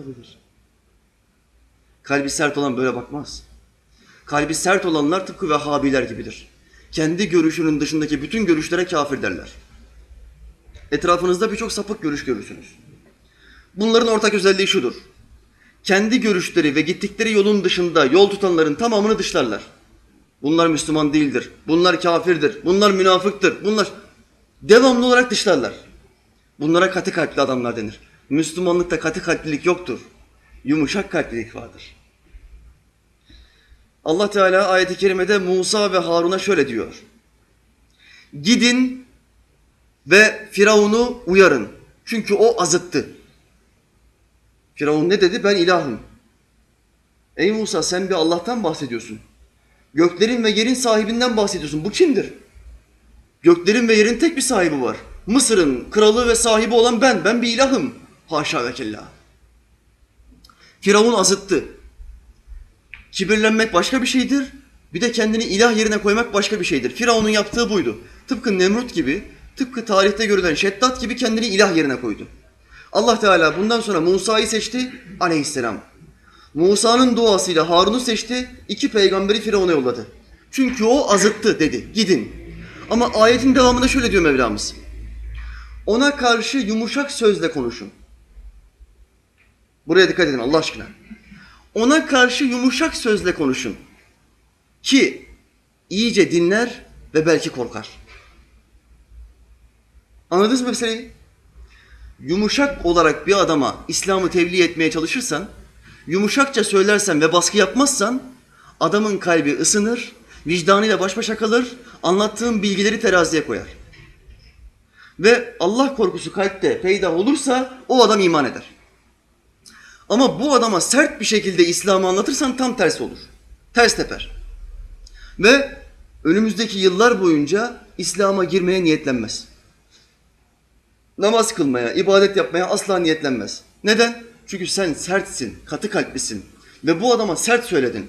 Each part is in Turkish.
yapabilir. Kalbi sert olan böyle bakmaz. Kalbi sert olanlar tıpkı Vehhabiler gibidir. Kendi görüşünün dışındaki bütün görüşlere kafir derler. Etrafınızda birçok sapık görüş görürsünüz. Bunların ortak özelliği şudur. Kendi görüşleri ve gittikleri yolun dışında yol tutanların tamamını dışlarlar. Bunlar Müslüman değildir. Bunlar kafirdir. Bunlar münafıktır. Bunlar devamlı olarak dışlarlar. Bunlara katı kalpli adamlar denir. Müslümanlıkta katı kalplilik yoktur. Yumuşak kalplilik vardır. Allah Teala ayeti kerimede Musa ve Harun'a şöyle diyor. Gidin ve Firavun'u uyarın. Çünkü o azıttı. Firavun ne dedi? Ben ilahım. Ey Musa sen bir Allah'tan bahsediyorsun. Göklerin ve yerin sahibinden bahsediyorsun. Bu kimdir? Göklerin ve yerin tek bir sahibi var. Mısır'ın kralı ve sahibi olan ben. Ben bir ilahım. Haşa ve kella. Firavun azıttı. Kibirlenmek başka bir şeydir. Bir de kendini ilah yerine koymak başka bir şeydir. Firavun'un yaptığı buydu. Tıpkı Nemrut gibi, tıpkı tarihte görülen Şeddat gibi kendini ilah yerine koydu. Allah Teala bundan sonra Musa'yı seçti aleyhisselam. Musa'nın duasıyla Harun'u seçti, iki peygamberi Firavun'a yolladı. Çünkü o azıttı dedi, gidin. Ama ayetin devamında şöyle diyor Mevlamız. Ona karşı yumuşak sözle konuşun. Buraya dikkat edin Allah aşkına. Ona karşı yumuşak sözle konuşun. Ki iyice dinler ve belki korkar. Anladınız mı meseleyi? Yumuşak olarak bir adama İslam'ı tebliğ etmeye çalışırsan, yumuşakça söylersen ve baskı yapmazsan adamın kalbi ısınır, vicdanıyla baş başa kalır, anlattığın bilgileri teraziye koyar. Ve Allah korkusu kalpte peyda olursa o adam iman eder. Ama bu adama sert bir şekilde İslam'ı anlatırsan tam tersi olur. Ters teper. Ve önümüzdeki yıllar boyunca İslam'a girmeye niyetlenmez. Namaz kılmaya, ibadet yapmaya asla niyetlenmez. Neden? Çünkü sen sertsin, katı kalplisin. Ve bu adama sert söyledin.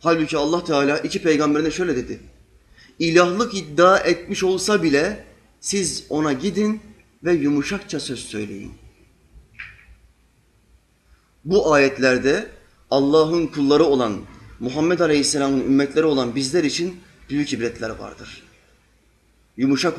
Halbuki Allah Teala iki peygamberine şöyle dedi. İlahlık iddia etmiş olsa bile siz ona gidin ve yumuşakça söz söyleyin. Bu ayetlerde Allah'ın kulları olan Muhammed Aleyhisselam'ın ümmetleri olan bizler için büyük ibretler vardır. Yumuşak